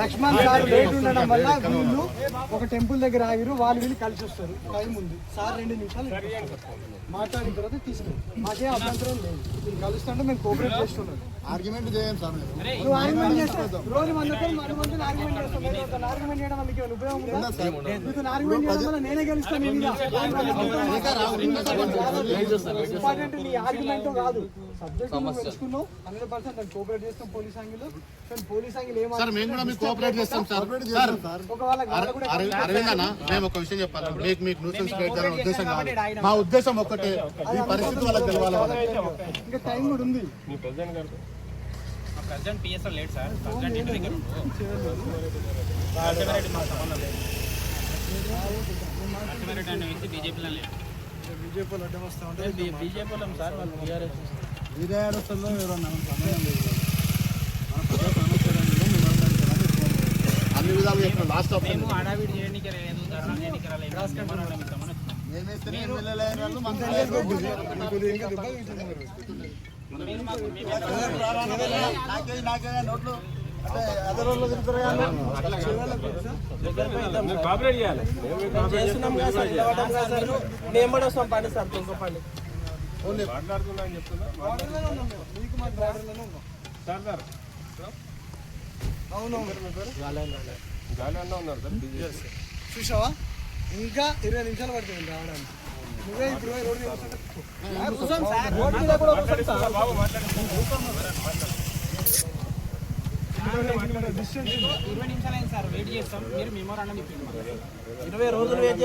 Laxman sir late ఉండడం వల్ల వీళ్ళు ఒక టెంపుల్ దగ్గర ఆగిరు వాళ్ళు వీళ్ళు కలిసి వస్తారు. టైం ఉంది. సార్ రెండు నిమిషాలు మాట్లాడిన తర్వాత తీసుకెళ్ళి మాకే అభ్యంతరం లేదు. మీరు కలుస్తుంటే మేము కోఆపరేట్ చేస్తున్నాం. ఆర్గ్యుమెంట్ చేయండి సార్ మీరు. నువ్వు ఆర్గ్యుమెంట్ చేస్తావు. రోజు మన దగ్గర మన మందిని ఆర్గ్యుమెంట్ చేస్తాం ఆర్గ్యుమెంట్ చేయడం వల్ల ఏమైనా ఉపయోగం ఉందా? ఆర్గ్యుమెంట్ చేయడం వల్ల నేనే గెలుస్తాను నీ మీద. ఇంపార్టెంట్ నీ ఆర్గ్యుమెంట్ కాదు. సబ్జెక్ట్ నువ్వు తెలుసుకున్నావు హండ్రెడ్ పర్సెంట్ నేను కోఆపరేట్ చేస్తాం పోలీస్ కానీ పోలీస్ సార్ మేము కూడా మీకు కోఆపరేట్ చేస్తాం సార్. సార్ ఒక అరవింద్ అన్న మేము విషయం చెప్పాలి. మీకు మీకు న్యూసెన్స్ క్రియేట్ చేయాలనే ఉద్దేశం కాదు. మా ఉద్దేశం ఒక్కటే ఈ పరిస్థితి వాళ్ళకి తెలవాలి వాళ్ళకి. ఇంకా టైం కూడా ఉంది. Present PSL late sir. Present ఇంటి దగ్గర లక్ష్మారెడ్డి మా సంబంధం లేదు. లక్ష్మారెడ్డి అనే వ్యక్తి బీజేపీలో లేదు బీజేపీ అడ్డం వస్తా ఉంటే బీజేపీలో సార్? వాళ్ళు టీఆర్ఎస్ మీరే ఆడొస్తుందో ఎవరన్నా సమయం లేదు. మన ప్రజా సమస్యలను నివారించాలని అన్ని విధాలుగా చెప్పిన లాస్ట్ ఆప్షన్ మేము హడావిడి చేయడానికి లేదు ధర్నా చేయడానికి రాలేదు నోట్లు. అంటే అదే తిరుగుతారు కానీ చేస్తున్నాం కదా సార్. కదా సార్. కూడా వస్తాం. పండి సార్. ఇంకో పండి. బార్డర్లోనే ఉన్నాం మేము. మీకు మాకు బార్డర్లోనే ఉన్నాం. అవునవును. చూసావా ఇంకా ఇరవై నిమిషాలు పడుతుంది రావడానికి నువ్వే ఇప్పుడు రోడ్డు మీద కూర్చో. రోడ్డు మీద కూడా కూర్చో సార్. Distance ఉంది. ఇరవై నిమిషాలు అయింది. సార్ వెయిట్ చేస్తాం. మీరు మెమోరాండం. ఇరవై రోజులు వెయిట్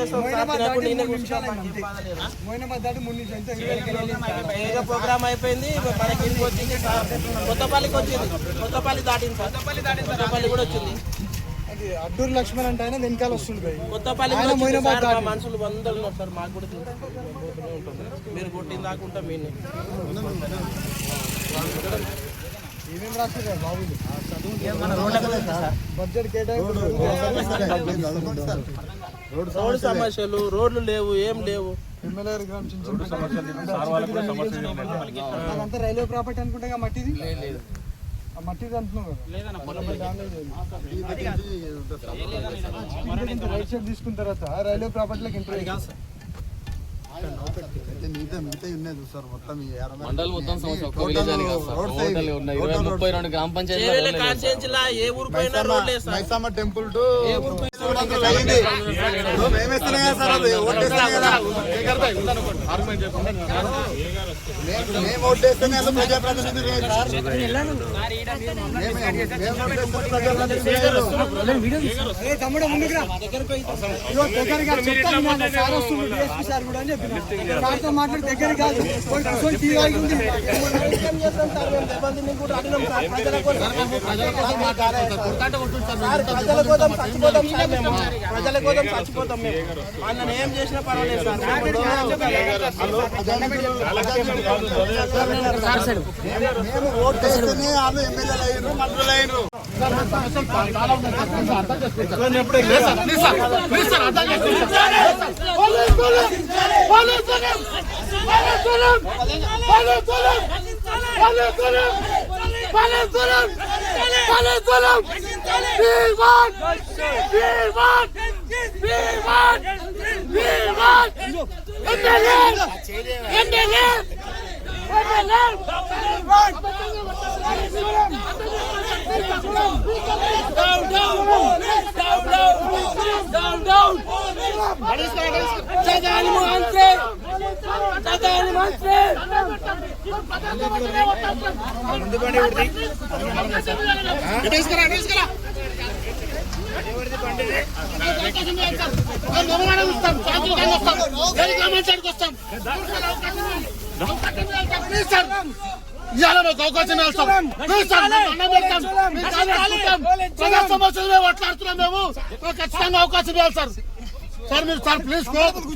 ప్రోగ్రామ్ అయిపోయింది? మనకి ఇంటికి వచ్చింది సార్. కొత్తపల్లికి వచ్చింది. కొత్తపల్లి దాటింది సార్. కొత్తపల్లి దాటింది కొత్తపల్లి కూడా వచ్చింది. అది అడ్డూరు లక్ష్మణ్ అంటే ఆయన వెనకాల వస్తుంది. కొత్తపల్లి మా. మనుషులు వందలు ఉన్నారు సార్. మాకు కూడా ఉంటుంది. మీరు కొట్టిన దాకుంటా మీనే. ఏమేమి రాస్తారు కదా బాబులు? బడ్జెట్ కేటాయింపు రోడ్డు సమస్యలు రోడ్లు లేవు ఏం లేవు. అదంతా రైల్వే ప్రాపర్టీ అనుకుంటే కదా మట్టిది? ఆ మట్టిది అంటున్నావు రైట్ సైడ్ తీసుకున్న తర్వాత రైల్వే ప్రాపర్టీలోకి ఎంట్రీ మిగతా మిగతా ఉన్నాయి చూస్తారు మొత్తం ఈ ఏడమ- మండల్ మొత్తం సమస్య ఒక్క టోటల్ విలేజ్ అని కాదు సార్ టోటల్ ఉన్నాయి ఇరవై ముప్పై రెండు గ్రామ టెంపుల్ టు అయింది. ఇప్పుడు మేమేస్తేనే కదా సార్ అది ఓటేస్తేనే కదా మేము- ప్రజాప్రతినిధులు లేదు సార్ మాట్లాడి కాదు ప్రజల కోసం సార్ ప్రజల కోసం చచ్చిపోతాం సార్ మేము ప్రజల కోసం చచ్చిపోతాం మేము. అన్న ఏం చేసినా పర్వాలేదు. సార్ మేము ఓటేస్తేనే వాళ్ళు ఎమ్మెల్యేలు అయ్యారు మంత్రులు అయ్యారు ఇవాళ మాకు అవకాశం ఇవ్వాలి సార్. ప్లీజ్ సార్, మేము దండం పెడతాం. మేము కాళ్ళు పట్టుకుంటాం. ప్రజా సమస్యలు మేము మాట్లాడుతున్నాం మేము ఖచ్చితంగా అవకాశం ఇవ్వాలి సార్ సార్ మీరు సార్ ప్లీజ్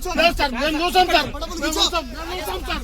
ప్లీజ్ సార్ మేము చూసాం సార్ మేము చూసాం మేము చూసాం సార్